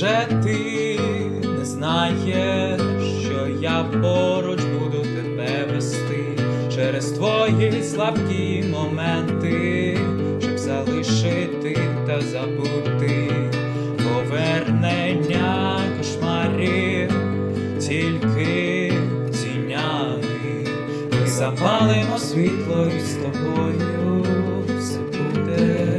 ти не знаєш, що я поруч буду тебе вести через твої слабкі моменти, щоб залишити та забути повернення кошмарів, тільки тінями. Ми запалимо світло і з тобою все буде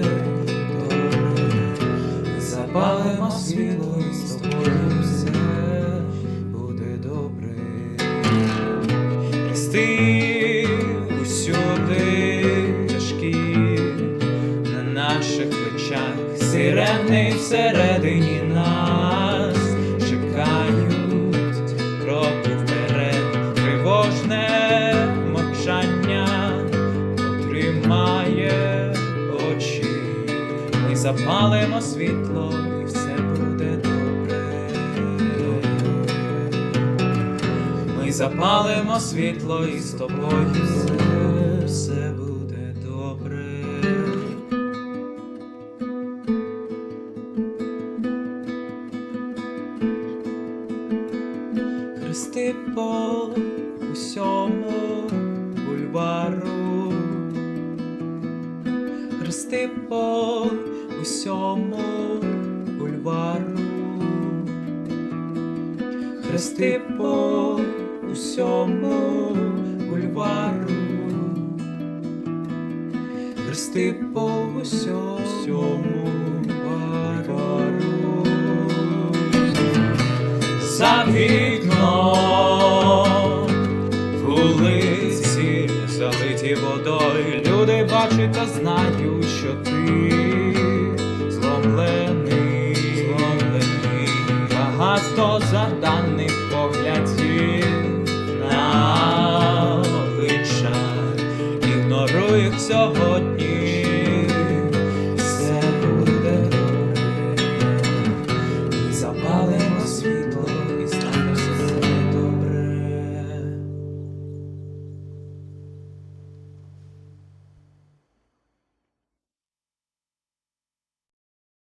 наших плечах, сирени всередині нас чекають кроки вперед, тривожне мовчання потримає очі. Ми запалимо світло і все буде добре. Ми запалимо світло і з тобою Хрести по усьому бульвару, хрести по усьому бульвару, хрести по усьому бульвару, хрести по усьому бульвару. За золоті водою. Люди бачать та знають, що ти зломлений, зломлений, багато заданих поглядів. На обличчя ігнорує сьогодні.